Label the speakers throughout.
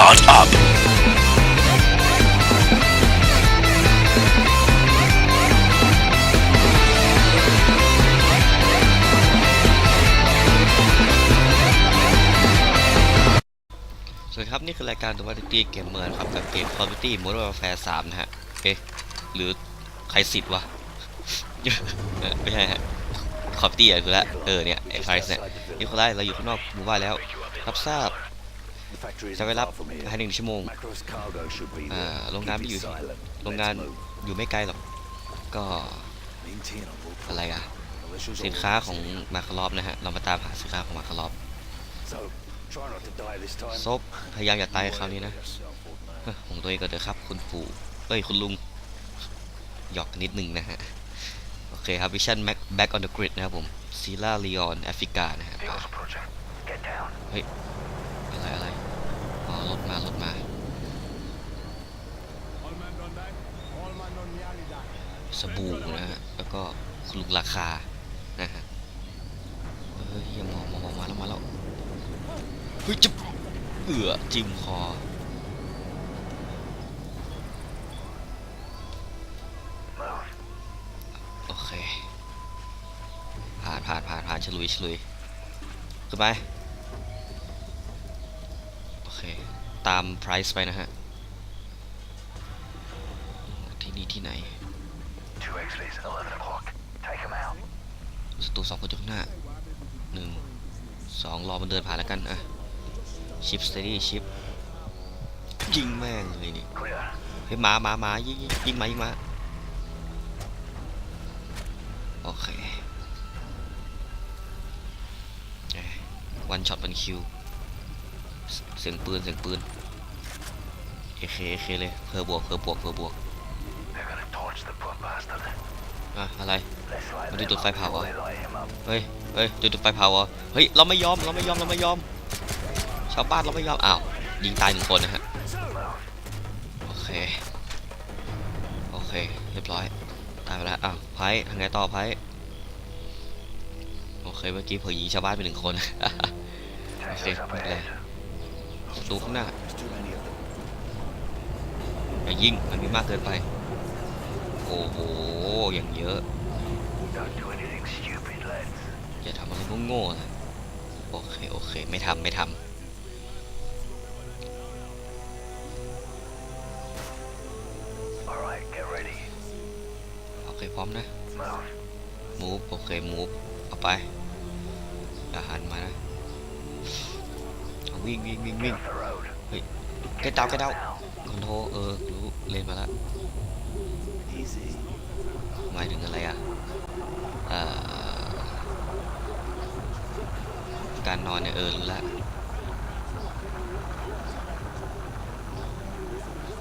Speaker 1: start up
Speaker 2: สวัสดีครับ นี่คือรายการ The Variety Gamer นะครับกับเกม Call of Duty Modern Warfare 3 นะฮะ เอ๊ะ หรือใครสิทธิ์วะ ไม่ใช่ฮะ Call of Duty อะคือละเออเนี่ยไอ้ใครเนี่ยนี่คนไล่เราอยู่ข้างนอกหมู่บ้านแล้ว รับทราบ จะไปรับภายในหนึ่งชั่วโมงอ่าโรงงานไม่อยู่โรงงานอยู่ไม่ไกลหรอก ก็อะไรอะสินค้าของมาคารอฟนะฮะ เรามาตามหาสินค้าของมาคารอฟซบพยายามอย่าตายคราวนี้นะเฮ้ยของตัวเองก็เถอะครับ คุณปู่เอ้ย คุณลุง หยอกกันนิดนึงนะฮะ โอเคครับวิชั่นแม็กแบ็กออนเดอะกริดนะครับผมซีลาลีออนแอฟริกานะฮะอ่าเฮ้ย อะไรอะไร อ๋อรถมารถมา สบู่นะฮะ แล้วก็คลุงราคา นะฮะ เฮ้ยย่ามองมองมองมาแล้วมาแล้ว เฮ้ยจะเอือจิ้มคอโอเคผ่านผ่านผ่านผ่านฉลุยฉลุยขึ้นไป โอเค ตาม price ไปนะฮะ ที่นี่ที่ไหนศัตรูสองคนอยู่ข้างหน้าหนึ่งสองรอมันเดินผ่านแล้วกันอะชิปสเตดี้ชิปยิงแม่งเลยนี่เฮ้ยหมาหมาหมายิงยิงยิงหมายิงหมาโอเควันช็อตวันคิว เสียงปืน เสียงปืน เอเคเอเคเลยเพอบวกเพอบวกเพอบวกอะอะไรมันดูจุดไฟเผาเหรอเฮ้ยเฮ้ยจุดจุดไฟเผาเหรอเฮ้ยเราไม่ยอมเราไม่ยอมเราไม่ยอม ชาวบ้านเราไม่ยอมอ้าวยิงตายหนึ่งคนนะฮะโอเคโอเคเรียบร้อยตายไปแล้วอ้าวไพ่ทางไงต่อไพ่โอเคเมื่อกี้เผยยิงชาวบ้านไปหนึ่งคนโอเคไม่เป็นไรศัตรูข้างหน้า อย่ายิงมันมีมากเกินไป โอ้โหอย่างเยอะอย่าทำอะไรโง่ๆนะโอเคโอเคไม่ทำไม่ทำโอเคพร้อมนะ move โอเค move เอาไปอย่าหันมานะเอาวิ่งวิ่งวิ่งวิ่งเฮ้ยแกดาวแกดาวคอนโทรเออ รู้ เลนมาแล้วหมายถึงอะไรอะเอ่อการนอนเนี่ยเออรู้ละ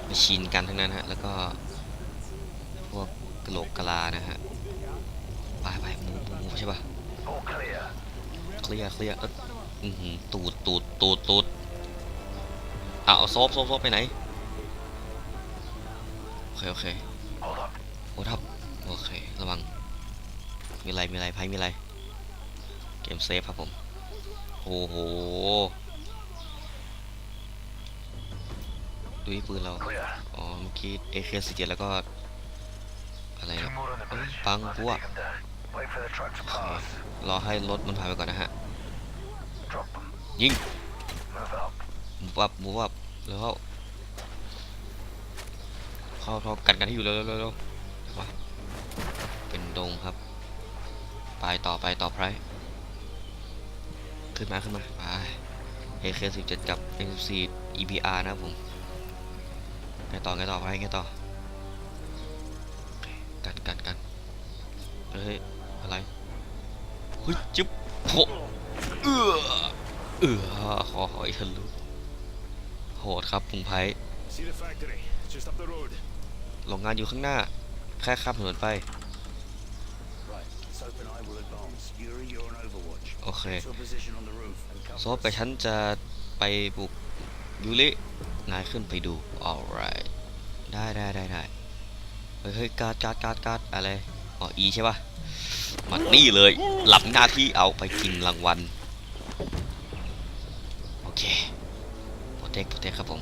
Speaker 2: มาชินกันทั้งนั้นฮะ แล้วก็ พวกกะโหลกกะลานะฮะ ไปไปมูฟมูฟใช่ปะเคลียร์เคลียร์เอออือหือตูดตูดตูดตูดอะเอาโซฟโซฟโซฟไปไหนโอ เคโอเคโอ้ทับโอเคระวัง มีอะไรมีอะไรไพ่มีอะไร เกมเซฟครับผมโอ้โหดูที่ปืนเรา อ๋อ เมื่อกี้ AK47 แล้วก็ อะไรนะปังกูอะโอเครอให้รถมันผ่านไปก่อนนะฮะ ยิงหมูวับหมูวับแล้ว เข้าเขากันกันที่อยู่เร็วเร็วเร็วเร็วมาเป็นดงครับ ไปต่อไปต่อไพรขึ้นมาขึ้นมาไป AK17 กับ M14 EPR นะครับผมไงต่อไงต่อไปไงต่อกันกันกันเฮ้ยอะไรเฮ้ยจิ๊บโหเอือเอือคอหอยทะลุโหดครับพุงไพ
Speaker 3: See the factory, just up the road.
Speaker 2: โรงงานอยู่ข้างหน้า แค่ข้ามถนนไป
Speaker 1: Right, Soap and I will advance. Yuri, you're on Overwatch.
Speaker 2: โอเค
Speaker 1: Get to a position on the roof and cover
Speaker 2: โซฟกับฉันจะไปบุกยูรินายขึ้นไปดู alright ได้ได้ได้ได้เฮ้ยเฮ้ยการ์ดการ์ดการ์ดการ์ดอะไรอ๋อ E ใช่ปะมานี่เลยหลับหน้าที่เอาไปกินรางวัล โอเคผเทคโปรเทคครับผม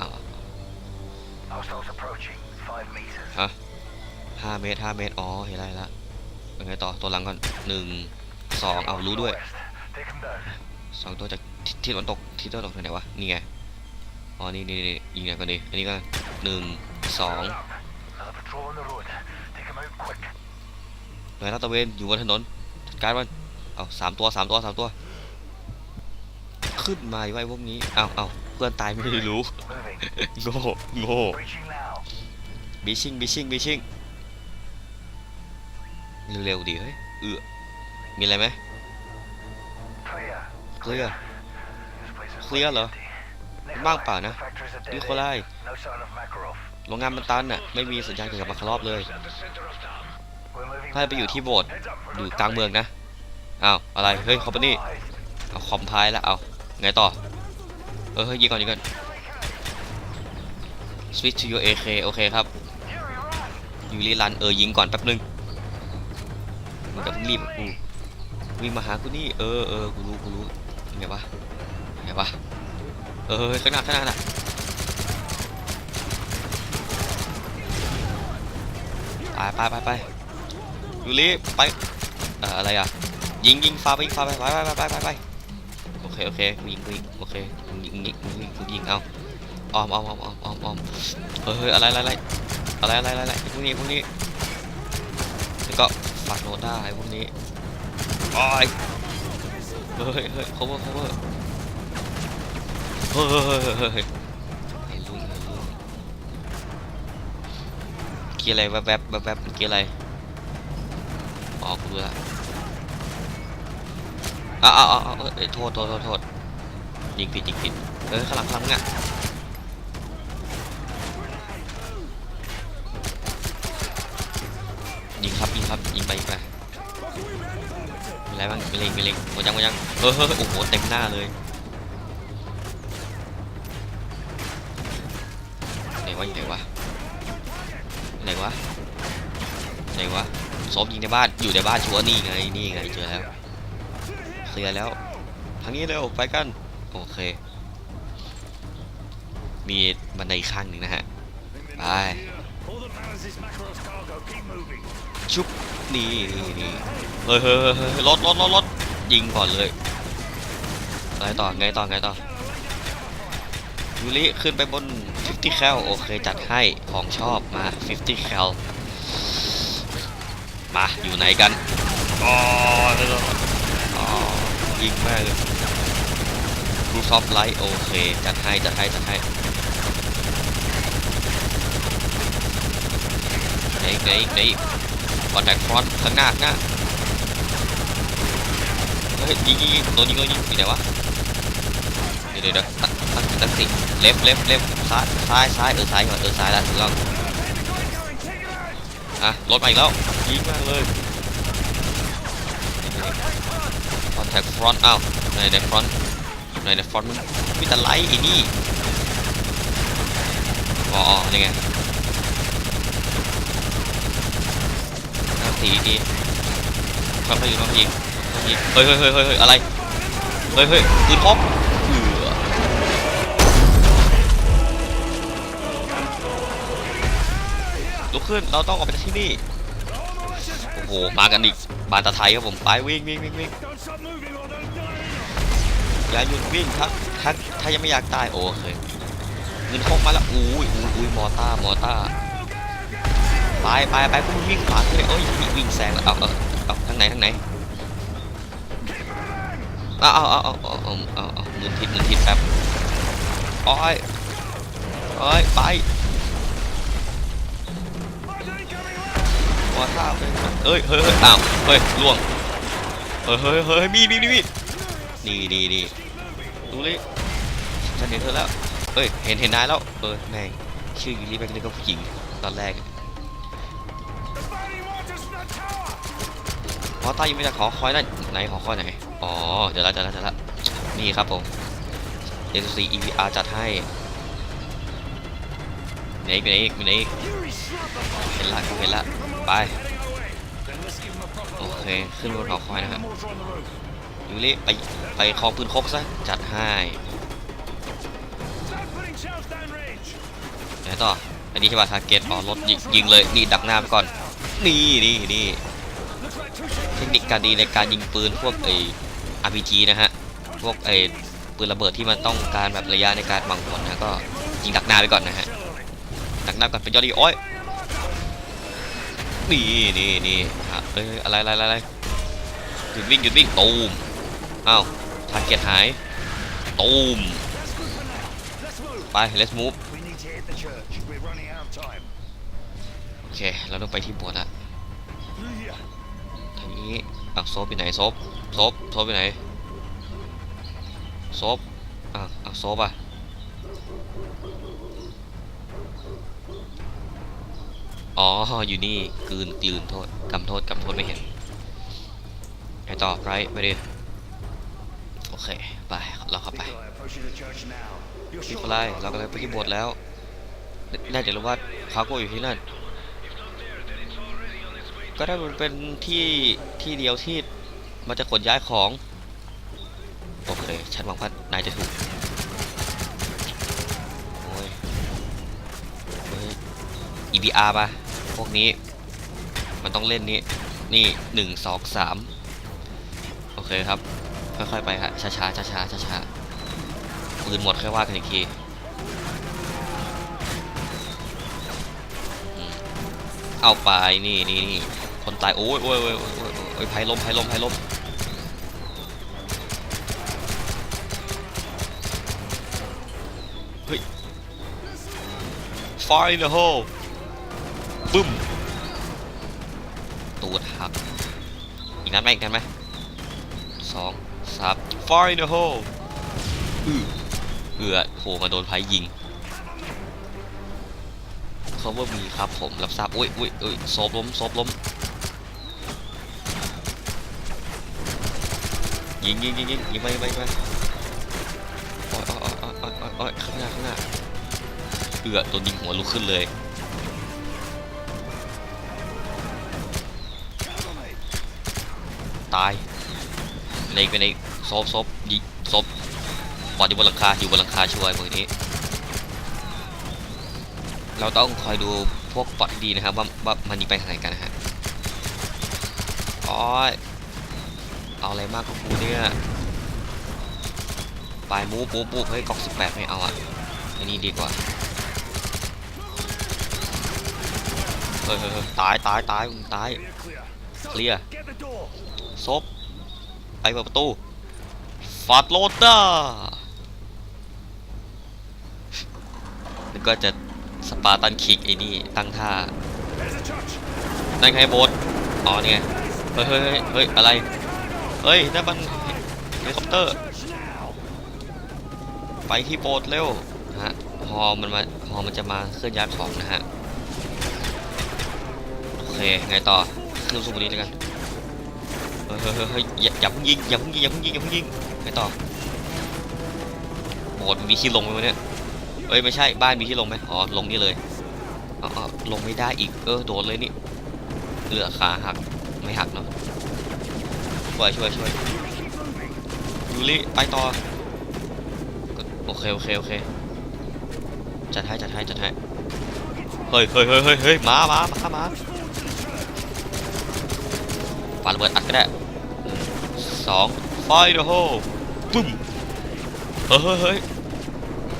Speaker 2: อ้าว
Speaker 1: Hostiles approaching. Five meters.
Speaker 2: ฮะห้าเมตรห้าเมตร อ๋อ เห็นไรละยังไงต่อ ตัวหลังก่อนหนึ่งสองเอารู้ด้วย
Speaker 1: West. Take them down.
Speaker 2: สองตัวจากทิศทิศตะวันตกทิศตะวันตกทางไหนวะ นี่ไง อ๋อ นี่นี่นี่ยิงไงก่อนดีอันนี้ก็หนึ่งสอง
Speaker 1: Up. Another patrol on the road. Take them out quick.
Speaker 2: หน่วยลาดตระเวนอยู่บนถนน จัดการมัน เอาสามตัวสามตัวสามตัว ขึ้นมาอยู่ไอ้พวกนี้ เอาเอาเพื่อนตายไม่ได้รู้
Speaker 1: Moving.
Speaker 2: โง่ โง่
Speaker 1: Breaching now.
Speaker 2: บีชิงบีชิงบีชิงเร็วๆดิเฮ้ยเออมีอะไรไหมเคลียร์
Speaker 1: This place is
Speaker 2: Clear
Speaker 1: looking
Speaker 2: เหรอ
Speaker 1: empty.
Speaker 2: ว่างเปล่านะนิโคลายโรงงานมันตันน่ะไม่มีสัญญาณเกี่ยวกับมาคารอบเลยถ้าไปอยู่ที่โบสถ์อยู่กลางเมืองนะอ้าวอะไรเฮ้ยคอมพานี่เอาคอมพายแล้วเอาไงต่อเออเฮ้ยยิงก่อนยิงก่อน switch to your AK โอเคครับ ยู่รีรันเออยิงก่อนแป๊บนึงมึงจะเพิ่งรีบกูวิ่งมาหากูนี่เออเออกูรู้กูรู้ยังไงวะยังไงวะเออเฮ้ยข้างหน้าข้างหน้าน่ะไปไปไปไปยูริไปเอ่ออะไรอะยิงยิงฟ้าไปยิงฟ้าไปไปไปไปไปไปโอเคโอเคกูยิงกูยิงโอเคกูยิงยิงกูยิงกูยิงเอาออมออมออมออมออมออมเฮ้ยเฮ้ยอะไรอะไร อะไรอะไรอะไรพวกนี้พวกนี้แล้วก็ฝักโนด้าไอ้พวกนี้โอ้ยเฮ้ยเฮ้ย cover cover เฮ้ยเฮ้ยเฮ้ยเฮ้ยเฮ้ยเห็นลุงเกียร์อะไรแวบแวบแวบแวบเกียร์อะไรออกูรู้ละอ้าวอ้าวอ้าวเอ้ยโทษโทษโทษโทษยิงผิดยิงผิดเออข้างหลังข้างหลังอะ ยิงครับยิงครับยิงไปยิงไปมีอะไรบ้างมีเล็งมีเล็งหมดยังหมดยังเฮ้ยเฮ้ยโอ้โหเต็มหน้าเลยไหนวะอยู่ไหนวะไหนวะไหนวะซบยิงในบ้านอยู่ในบ้านชัวร์นี่ไงนี่ไงเจอแล้วเคลียร์แล้วทางนี้เร็วไปกันโอเค มีบันไดข้างหนึ่งนะฮะไป
Speaker 3: All that matters is Makarov's cargo. Keep moving.
Speaker 2: ชุบนี่นี่นี่เฮ้ยเฮ้ยเฮ้ยเฮ้ยรถรถรถรถยิงก่อนเลยอะไรต่อไงต่อไงต่อยูริขึ้นไปบน 50 แคลโอเคจัดให้ของชอบมา 50 แคลมาอยู่ไหนกันอ๋ออ๋อยิงแม่เลยรูซอฟไลท์โอเคจัดให้จัดให้จัดให้ไหนอีกไหนอีกไหนอีก คอนแทคฟรอนต์ข้างหน้าข้างหน้าเฮ้ยยิงยิงยิงโดนยิงโดนยิงอยู่ไหนวะเดี๋ยวเดี๋ยวเดี๋ยวตั้งตั้งตั้งสิเล็บเล็บเล็บซ้ายซ้ายซ้ายเออซ้ายก่อนเออซ้ายแล้วถูกต้องอะรถมาอีกแล้วยิงมากเลยคอนแทคฟรอนต์อ้าวในในฟรอนต์ในในฟรอนต์มันมีแต่ไลท์อีนี่อ๋ออ๋อนี่ไง น้ำ สีดีๆค่อยๆยิงค่อยๆยิงค่อยๆยิงเฮ้ยเฮ้ยเฮ้ยเฮ้ยอะไร เฮ้ยเฮ้ยปืนพกเอือลุกขึ้น เราต้องออกไปจากที่นี่ โอ้โห มากันอีก บานตะไทยครับผม ไปวิ่งวิ่งวิ่งวิ่งอย่าหยุดวิ่งถ้าถ้าถ้ายังไม่อยากตาย โอเคเงินพกมาแล้ว อุ้ยอุ้ยอุ้ยมอต้ามอต้า ไปไปไปพวกมึงวิ่งขวาเลยเอ้ยวิ่งวิ่งแซงแล้วเอาเอาเอาทางไหนทางไหนเอาเอาเอาเอาเอาเอาเอาเอาเงินทิศเงินทิศแป๊บโอ้ยโอ้ยไปมอท่าไปเอ้ยเฮ้ยเฮ้ยอ้าวเฮ้ยล่วงเฮ้ยเฮ้ยเฮ้ยมีมีมีมีดดีดีดีดูเลยฉันเห็นเธอแล้วเอ้ยเห็นเห็นนายแล้วเออแม่งชื่อยูริแม่งเลยก็ผู้หญิงตอนแรก
Speaker 3: tower.
Speaker 2: อ๋อตายังไม่ได้ขอคอยนั่นไหนขอคอยไหนอ๋อเดี๋ยวละเดี๋ยวละเดี๋ยวละนี่ครับผม S4 EVR จัดให้ไหนอีกไหนอีกไหนอีกเห็นละเห็นละไปโอเคขึ้นบนหอคอยนะครับยูริไปไปคลองปืนครบซะจัดให้ไหนต่ออันนี้ใช่ป่ะทาร์เก็ตอ๋อรถยิงเลยนี่ดักหน้าไปก่อน นี่นี่นี่ ทคนิคการดีในการยิงปืนพวกไอ้ RPG นะฮะพวกไอ้ปืนระเบิดที่มันต้องการแบบระยะในการบังผลนะก็ยิงดักหน้าไปก่อนนะฮะดักหน้าก่อนเป็นยอดดีโอ้ยนี่นี่นี่ฮะเอ้ยอะไรอะไรอะไรอะไรหยุดวิ่งหยุดวิ่งตูมอ้าวทาร์เก็ตหายตูมไป let's move โอเค เราต้องไปที่โบสถ์ละ ทางนี้อะโซฟอยู่ไหนโซฟโซฟโซฟอยู่ไหนโซฟอะอะโซฟอะอ๋อ อยู่นี่กลืนกลืนโทษกำโทษกำโทษไม่เห็นไงต่อไรไปดิโอเค ไป เราเข้าไป
Speaker 1: Nikolai, approaching the church now. You're
Speaker 2: นิ
Speaker 1: sure
Speaker 2: โคไลเรากำลังไปที่โบสถ์แล้วน่าจะรู้ว่าคาโกอยู่ที่นั่น ก็ได้มันเป็นที่ที่เดียวที่มันจะขนย้ายของ โอเคฉันหวังว่านายจะถูกโอ้ยเฮ้ย EBR ป่ะพวกนี้ มันต้องเล่นนี้ นี่หนึ่งสองสามโอเคครับ ค่อยๆไปฮะช้าๆช้าๆช้าๆปืนหมดค่อยว่ากันอีกทีเอาไปนี่นี่นี่ คนตายโอ้ยโอ้ยโอ้ยโอ้ยโอ้ยโอ้ยภัยลมภัยลมภัยลมเฮ้ย Fire in the hole บึ้มตูดหัก อีกนัดไหมอีกนัดไหมสองสาม Fire in the hole อือเอือโหมาโดนไพ่ยิงเขาว่ามีครับผม รับทราบอุ้ยอุ้ยอุ้ยโซบล้มโซบล้ม ยิงยิงยิงยิงยิงไปไปไปโอ้ยโอ้ยโอ้ยโอ้ยโอ้ยโอ้ยข้างหน้าข้างหน้าเอือโดนยิงหัวลุกขึ้นเลยตายในไปในซบซบยิงซบบอดอยู่บนหลังคาอยู่บนหลังคาช่วยมือนี้ เราต้องคอยดูพวกบอดดีนะครับว่าว่ามันยิงไปทางไหนกันนะฮะอ๋อ เอาอะไรมากกว่ากูเนี่ยไปมูปูปูเฮ้ยกอกสิบแปดไม่เอาอะอันนี้ดีกว่าเฮ้ยเฮ้ยตายตายตายมึงตาย
Speaker 3: Clear, clear. So,
Speaker 2: Clear.
Speaker 3: Get the door.
Speaker 2: ซบไปเปิดประตูฟาดโรด้าแล้วก็จะสปาร์ตันคิกไอ้นี่ตั้งท่านั่นไงโบสถ์อ๋อนี่ไงเฮ้ยเฮ้ยเฮ้ยเฮ้ยอะไร เฮ้ยนั่นมันเฮลิคอปเตอร์ ไปที่โบสถ์เร็วฮะฮอมันมาฮอมันจะมาเคลื่อนย้ายของนะฮะ โอเค ไงต่อขึ้นสูบนี้แล้วกัน เฮ้ยเฮ้ยเฮ้ยอย่าอย่าเพิ่งยิงอย่าเพิ่งยิงอย่าเพิ่งยิงอย่าเพิ่งยิง ไงต่อโบสถ์มีที่ลงไหมวะเนี่ยเอ้ยไม่ใช่บ้านมีที่ลงไหมอ๋อลงนี่เลยอ๋อลงไม่ได้อีกเออโดดเลยนี่เหลือขาหักไม่หักเนาะ วยช่วยช่วยยูริไปต่อโอเคโอเคโอเคจัดให้จัดให้จัดให้เฮ้ยเฮ้ยเฮ้ยเฮ้ยเฮ้ยมามามามาปาระเบิดอัดก็ได้สองไฟเดอะโฮปึ้มเฮ้ยเฮ้ย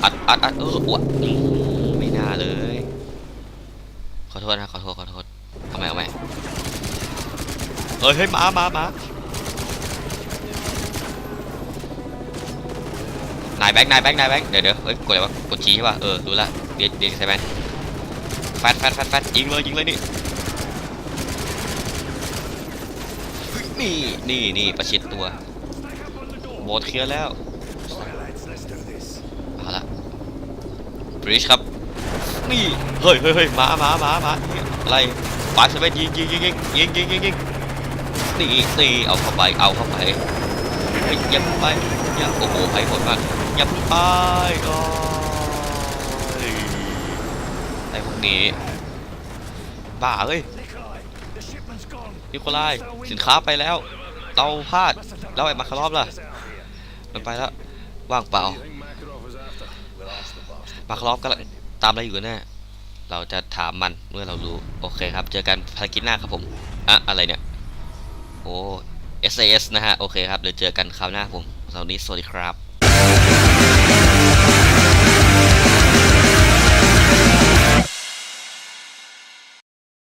Speaker 2: เอัดอัดอัดเอออ้วอืมไม่น่าเลย ขอโทษนะขอโทษขอโทษเอาใหม่เอาใหม่เฮ้ยเฮ้ยมามามา นายแบงค์นายแบงค์นายแบงค์เดี๋ยวเดี๋ยวเฮ้ยกดอะไรวะกดจีใช่ป่ะเออรู้ละเดียดเดียดใช่ไหมแฟดแฟดแฟดแฟดยิงเลยยิงเลยนี่นี่นี่นี่ประชิดตัวโบสถ์เคลียร์แล้วเอาละบริชครับนี่เฮ้ยเฮ้ยเฮ้ยมามามามาอะไรปาสเปนยิงยิงยิงยิงยิงยิงยิงยิงนี่นี่เอาเข้าไปเอาเข้าไปเฮ้ยอย่าเพิ่งไปย่าโอ้โหไพ่ผลมาก อย่าเพิ่งไปโอ้ยไอ้พวกนี้ บ้าเอ้ยนิโคลายสินค้าไปแล้ว เราพลาดแล้วไอ้มาคารอบล่ะ มันไปแล้ว ว่างเปล่ามาคลอฟกำลังตามอะไรอยู่แน่เราจะถามมันเมื่อเรารู้ โอเคครับ เจอกันภารกิจหน้าครับผม อะอะไรเนี่ย โอ้ SAS นะฮะ โอเคครับ เดี๋ยวเจอกันคราวหน้าผมสำหรับวันนี้สวัสดีครับ